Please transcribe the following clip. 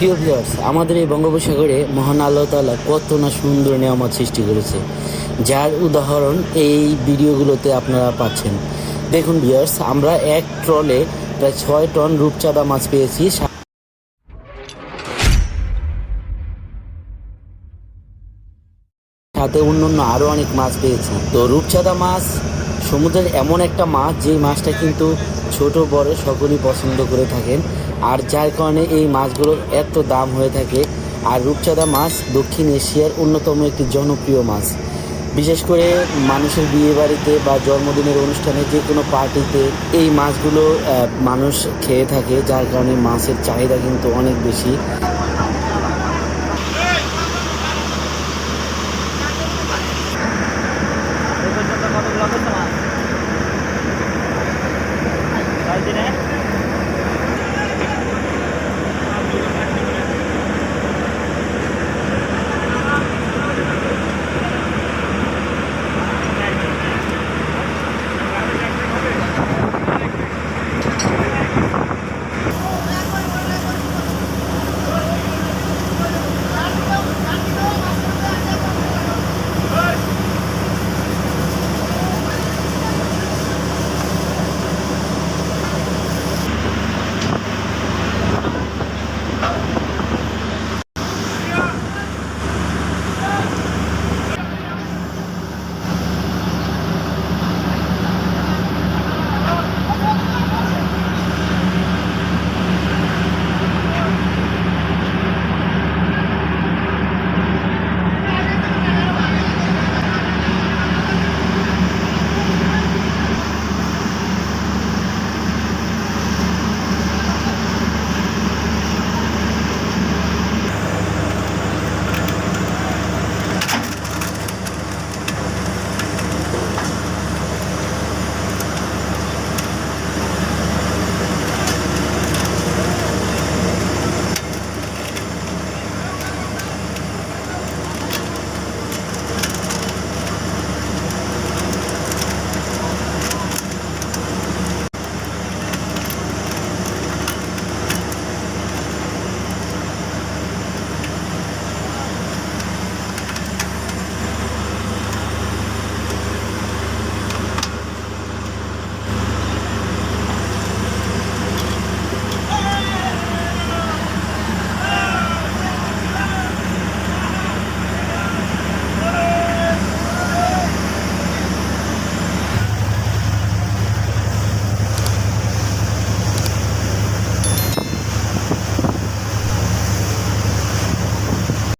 প্রিয় ভিউয়ার্স আমাদের এই বঙ্গোপসাগরে মহান আল্লাহ তাআলা কত না সুন্দর নিয়ামত সৃষ্টি করেছে। যার উদাহরণ এই ভিডিওগুলোতে আপনারা পাচ্ছেন। দেখুন ভিউয়ার্স আমরা এক ট্রলে প্রায় ছয় টন রূপচাঁদা মাছ পেয়েছি। সাথে অন্যান্য আরও অনেক মাছ পেয়েছি। তো রূপচাঁদা মাছ, সমুদ্রের এমন একটা মাছ যে মাছটা কিন্তু ছোট বড় সকলেই পছন্দ করে থাকেন। আর যার কারণে এই মাছগুলো এত দাম হয়ে থাকে। আর রূপচাঁদা মাছ দক্ষিণ এশিয়ার অন্যতম একটি জনপ্রিয় মাছ। বিশেষ করে মানুষের বিয়ে বাড়িতে বা জন্মদিনের অনুষ্ঠানে যে কোনো পার্টিতে এই মাছগুলো মানুষ খেয়ে থাকে, যার কারণে মাছের চাহিদা কিন্তু অনেক বেশি।